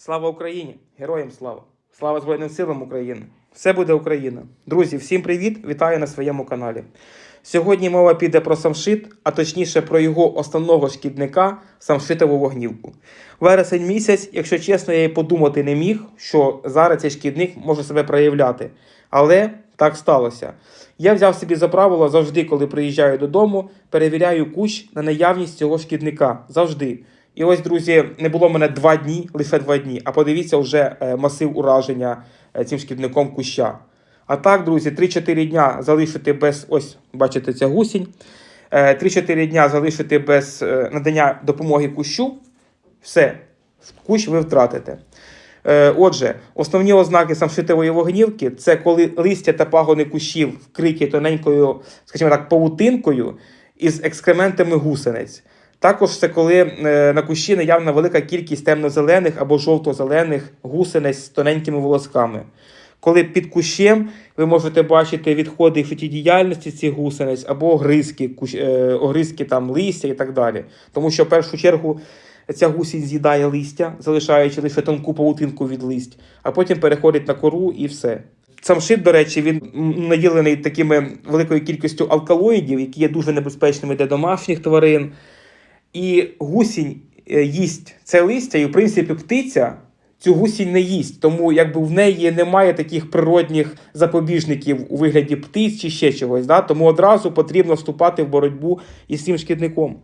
Слава Україні! Героям слава! Слава Збройним силам України! Все буде Україна! Друзі, всім привіт! Вітаю на своєму каналі. Сьогодні мова піде про самшит, а точніше про його основного шкідника самшитову вогнівку. Вересень місяць, якщо чесно, я і подумати не міг, що зараз цей шкідник може себе проявляти. Але так сталося. Я взяв собі за правило завжди, коли приїжджаю додому, перевіряю кущ на наявність цього шкідника. Завжди. І ось, друзі, не було мене два дні, лише два дні. А подивіться вже е, масив ураження е, цим шкідником куща. А так, друзі, 3-4 дня залишити без, ось, бачите, ця гусінь. Е, 3-4 дня залишити без е, надання допомоги кущу. Все, кущ ви втратите. Е, Отже, основні ознаки самшитової вогнівки це коли листя та пагони кущів вкриті тоненькою, скажімо так, павутинкою із екскрементами гусениць. Також це коли е, на кущі наявна велика кількість темно-зелених або жовто-зелених гусениць з тоненькими волосками. Коли під кущем ви можете бачити відходи життєдіяльності цих гусениць або огризки, е, огризки там листя і так далі. Тому що в першу чергу ця гусінь з'їдає листя, залишаючи лише тонку павутинку від листь, а потім переходить на кору і все. Самшит, до речі, він наділений такими великою кількістю алкалоїдів, які є дуже небезпечними для домашніх тварин. І гусінь е, їсть це листя, і в принципі птиця цю гусінь не їсть. Тому якби в неї немає таких природних запобіжників у вигляді птиць чи ще чогось. Да? Тому одразу потрібно вступати в боротьбу із цим шкідником.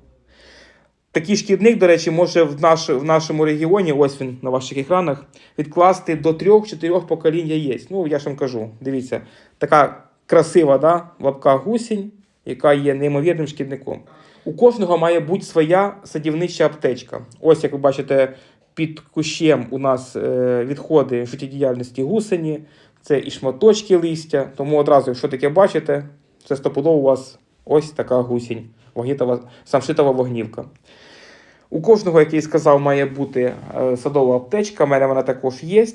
Такий шкідник, до речі, може в, наш, в нашому регіоні, ось він на ваших екранах, відкласти до 3-4 поколінь яєць. Ну, я ж вам кажу, дивіться, така красива да, в лапках гусінь, яка є неймовірним шкідником. У кожного має бути своя садівнича аптечка. Ось, як ви бачите, під кущем у нас е, відходи життєдіяльності гусені, це і шматочки листя. Тому одразу, якщо таке бачите, це стопудово у вас ось така гусінь, вогнітова, самшитова вогнівка. У кожного, як я і сказав, має бути е, садова аптечка. У мене вона також є.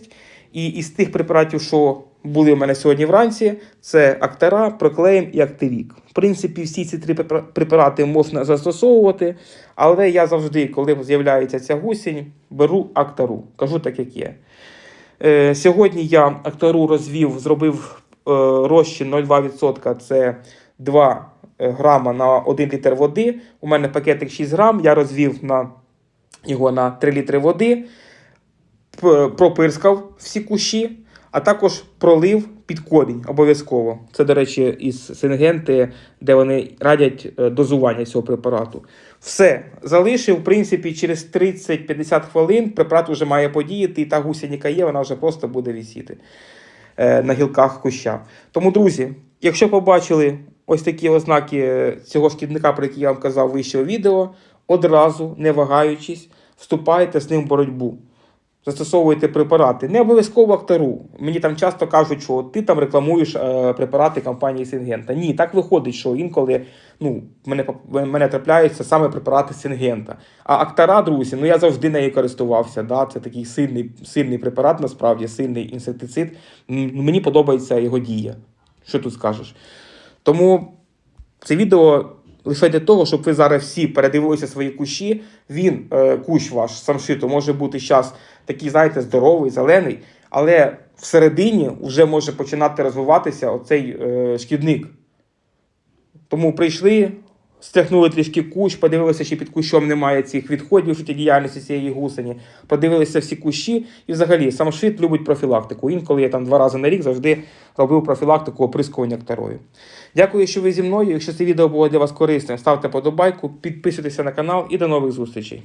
І із тих препаратів, що були у мене сьогодні вранці, це Актара, Проклеєм і Активік. В принципі, всі ці три препарати можна застосовувати, але я завжди, коли з'являється ця гусінь, беру Актару. Кажу так, як є. Е, сьогодні я Актару розвів, зробив е, розчин 0,2%, це 2 грама на 1 літр води. У мене пакетик 6 грам, я розвів на його на 3 літри води, пропирскав всі кущі, а також пролив під корінь обов'язково. Це, до речі, із сингенти, де вони радять е, дозування цього препарату. Все, залишив, в принципі, через 30-50 хвилин препарат вже має подіяти, і та яка є, вона вже просто буде висіти е, на гілках куща. Тому, друзі, якщо побачили ось такі ознаки е, цього шкідника, про який я вам казав вище відео, одразу, не вагаючись, вступайте з ним в боротьбу. Застосовуйте препарати. Не обов'язково актару. Мені там часто кажуть, що ти там рекламуєш е, препарати компанії Сингента. Ні, так виходить, що інколи ну, мене, мене трапляються саме препарати Сингента. А актара, друзі, ну я завжди нею користувався. Да? Це такий сильний, сильний препарат, насправді, сильний інсектицид. Мені подобається його дія. Що тут скажеш? Тому це відео лише для того, щоб ви зараз всі передивилися свої кущі. Він, е, кущ ваш самшиту, може бути зараз такий, знаєте, здоровий, зелений, але всередині вже може починати розвиватися оцей е, шкідник. Тому прийшли, стряхнули трішки кущ, подивилися, чи під кущом немає цих відходів життєдіяльності цієї гусені, подивилися всі кущі, і взагалі самшит любить профілактику. Інколи я там два рази на рік завжди робив профілактику оприскування кторою. Дякую, що ви зі мною. Якщо це відео було для вас корисним, ставте подобайку, підписуйтесь на канал і до нових зустрічей.